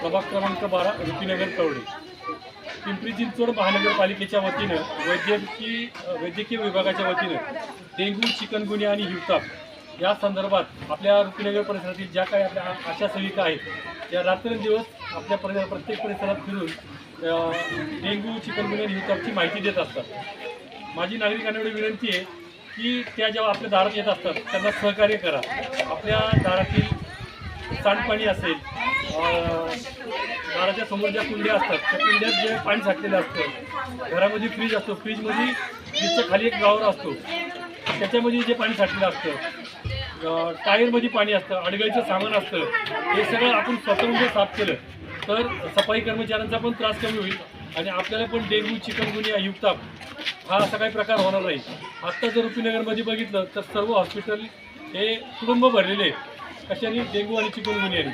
प्रभाग क्रमांक बारा रुपीनगर कवडे. पिंपरी चिंचवड महानगरपालिकेच्या वतीनं वैद्यकीय वैद्यकीय विभागाच्या वतीनं डेंग्यू चिकनगुन्या आणि हिवताप या संदर्भात आपल्या रुपीनगर परिसरातील ज्या काही आपल्या आशा सेविका आहेत त्या रात्रंदिवस आपल्या परिसर प्रत्येक परिसरात फिरून डेंग्यू चिकनगुन्या आणि हिवतापची माहिती देत असतात. माझी नागरिकांना एवढी विनंती आहे की त्या जेव्हा आपल्या दारात येत असतात त्यांना सहकार्य करा. आपल्या दारातील सांडपाणी असेल दाराच्या समोर ज्या कुंड्या असतात त्या कुंड्यात जे पाणी साठलेलं असतं घरामध्ये फ्रीज असतो फ्रीजमध्ये फ्रीजच्या खाली एक गावर असतो त्याच्यामध्ये जे पाणी साठलेलं असतं टायरमध्ये पाणी असतं अडगळीचं सामान असतं हे सगळं आपण स्वतःहून जर साफ केलं तर सफाई कर्मचाऱ्यांचा पण त्रास कमी होईल आणि आपल्याला पण डेंग्यू चिकनगुनिया हिवताप हा असा काही प्रकार होणार नाही. आत्ता जर रुपीनगरमध्ये बघितलं तर सर्व हॉस्पिटल हे कुटुंब भरलेले आहेत. कशाने? डेंग्यू आणि चिकनगुनियाने.